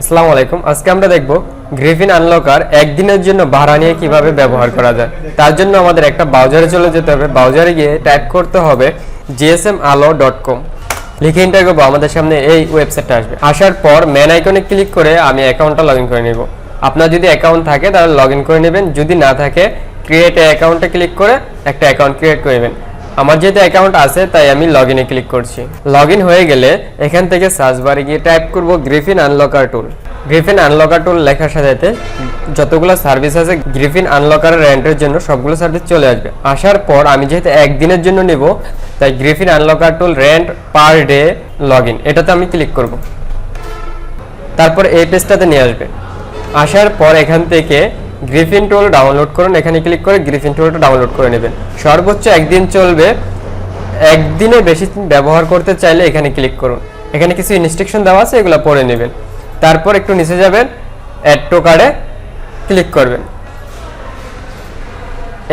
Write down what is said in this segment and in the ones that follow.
আসসালামু আলাইকুম। আজকে আমরা দেখব গ্রিফিন আনলকার একদিনের জন্য ভাড়া নিয়ে কীভাবে ব্যবহার করা যায়। তার জন্য আমাদের একটা ব্রাউজারে চলে যেতে হবে। ব্রাউজারে গিয়ে টাইপ করতে হবে জিএসএম আলো ডট কম লিখে এন্টার করব। আমাদের সামনে এই ওয়েবসাইটটা আসবে। আসার পর ম্যান আইকনে ক্লিক করে আমি অ্যাকাউন্টটা লগ করে নিব। আপনার যদি অ্যাকাউন্ট থাকে তাহলে লগ করে নেবেন। যদি না থাকে ক্রিয়েট অ্যাকাউন্টে ক্লিক করে একটা অ্যাকাউন্ট ক্রিয়েট করে নেবেন। আমার যেহেতু অ্যাকাউন্ট আছে, তাই আমি লগ ইনে ক্লিক করছি। লগ হয়ে গেলে এখান থেকে সার্চ বারে গিয়ে টাইপ করব Griffin unlocker tool Griffin unlocker tool লেখার সাথে সাথে যতগুলো সার্ভিস আছে গ্রিফিন আনলকারের রেন্টের জন্য সবগুলো সার্ভিস চলে আসবে। আসার পর আমি যেহেতু একদিনের জন্য নিব, তাই Griffin unlocker tool rent per day log in এটাতে আমি ক্লিক করব। তারপর এই পেজটাতে নিয়ে আসবে। আসার পর এখান থেকে গ্রিফিন টুল ডাউনলোড করুন। এখানে ক্লিক করে গ্রিফিন টুলটা ডাউনলোড করে নেবেন। সর্বোচ্চ একদিন চলবে। একদিনে বেশি ব্যবহার করতে চাইলে এখানে ক্লিক করুন। এখানে কিছু ইনস্ট্রাকশন দেওয়া আছে, এগুলো পড়ে নেবেন। তারপর একটু নিচে যাবেন অ্যাড টু কার্ডে ক্লিক করবেন।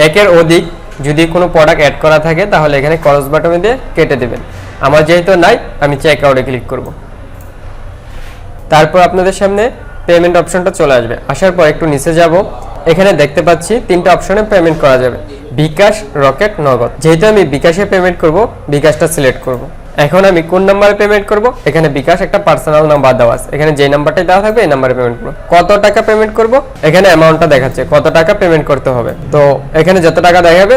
একের অধিক যদি কোনো প্রোডাক্ট অ্যাড করা থাকে, তাহলে এখানে ক্রস বাটনে দিয়ে কেটে দেবেন। আমার যেহেতু নাই, আমি চেক আউটে ক্লিক করব। তারপর আপনাদের সামনে পেমেন্ট অপশনটা চলে আসবে। আসার পর একটু নিচে যাব। এখানে দেখতে পাচ্ছি তিনটা অপশনে পেমেন্ট করা যাবে। বিকাশ, রকেট, নগদ। যেহেতু আমি বিকাশে পেমেন্ট করব, বিকাশটা সিলেক্ট করব। এখন আমি কোন নাম্বারে পেমেন্ট করব? এখানে বিকাশ একটা পার্সোনাল নাম্বার দেওয়া আছে। এখানে যে নাম্বারটা দেওয়া থাকবে, এই নাম্বারে পেমেন্ট করব। কত টাকা পেমেন্ট করব? এখানে অ্যামাউন্টটা দেখাচ্ছে, কত টাকা পেমেন্ট করতে হবে। তো এখানে যত টাকা দেখাবে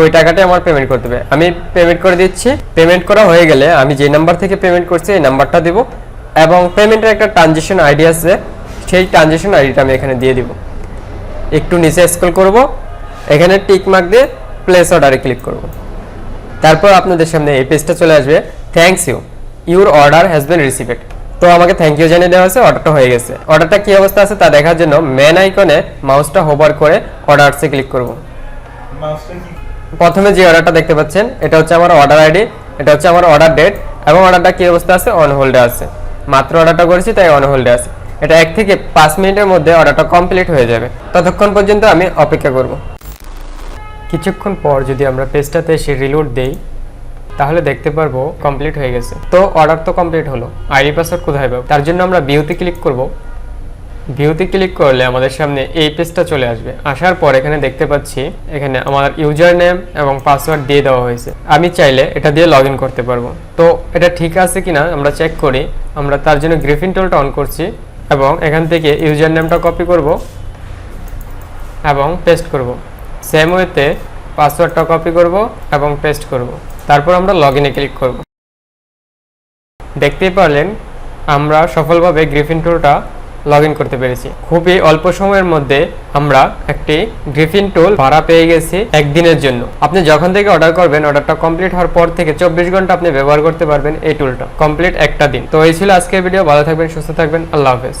ওই টাকাটাই আমার পেমেন্ট করতে হবে। আমি পেমেন্ট করে দিচ্ছি। পেমেন্ট করা হয়ে গেলে আমি যে নাম্বার থেকে পেমেন্ট করছি, এই নাম্বারটা দেব। এবং পেমেন্টের একটা ট্রানজেকশন আইডি আছে। সেই ট্রানজেকশন আইডিটা আমি এখানে দিয়ে দিব। একটু নিচে স্ক্রল করব এখানে টিক মার্ক দিয়ে প্লেস অর্ডারে ক্লিক করব। তারপর আপনাদের সামনে এই পেজটা চলে আসবে thanks you your order has been received তো আমাকে থ্যাংক ইউ জানিয়ে দেওয়া হয়েছে অর্ডারটা হয়ে গেছে। অর্ডারটা কি অবস্থা আছে তা দেখার জন্য মেন আইকনে মাউসটা হোভার করে অর্ডারসে ক্লিক করব। প্রথমে যে অর্ডারটা দেখতে পাচ্ছেন এটা হচ্ছে আমার অর্ডার আইডি এটা হচ্ছে আমার অর্ডার ডেট এবং অর্ডারটা কি অবস্থা আছে? অন হোল্ডে আছে। মাত্র অর্ডারটা করেছি তাই অন হোল্ডে আছে। এটা এক থেকে পাঁচ মিনিটের মধ্যে অর্ডারটা কমপ্লিট হয়ে যাবে। ততক্ষণ পর্যন্ত আমি অপেক্ষা করব। কিছুক্ষণ পর যদি আমরা পেজটাতে এসে রিলোড দেই, তাহলে দেখতে পারব কমপ্লিট হয়ে গেছে। তো অর্ডার তো কমপ্লিট হলো। আইডি পাসওয়ার্ড কোথায় পাবো? তার জন্য আমরা ভিউতে ক্লিক করব। ভিউতে ক্লিক করলে আমাদের সামনে এই পেজটা চলে আসবে। আসার পর এখানে দেখতে পাচ্ছি এখানে আমার ইউজার নেম এবং পাসওয়ার্ড দিয়ে দেওয়া হয়েছে। আমি চাইলে এটা দিয়ে লগ করতে পারব। তো এটা ঠিক আছে কিনা আমরা চেক করি। আমরা তার জন্য গ্রিফিন টোলটা অন করছি। এবং এখান থেকে ইউজার নেমটা কপি করব এবং পেস্ট করব। সেম ওয়েতে পাসওয়ার্ডটা কপি করব এবং পেস্ট করব। তারপর আমরা লগ ইনে ক্লিক করব। দেখতেই পারলেন, আমরা সফলভাবে গ্রিফিন টুলটা লগ ইন করতে পেরেছি। খুবই অল্প সময়ের মধ্যে আমরা একটি গ্রিফিন টুল ভাড়া পেয়ে গেছি একদিনের জন্য। আপনি যখন থেকে অর্ডার করবেন অর্ডারটা কমপ্লিট হওয়ার পর থেকে চব্বিশ ঘণ্টা আপনি ব্যবহার করতে পারবেন এই টুলটা কমপ্লিট একটা দিন। তো এই ছিল আজকের ভিডিও ভালো থাকবেন, সুস্থ থাকবেন। আল্লাহ হাফেজ।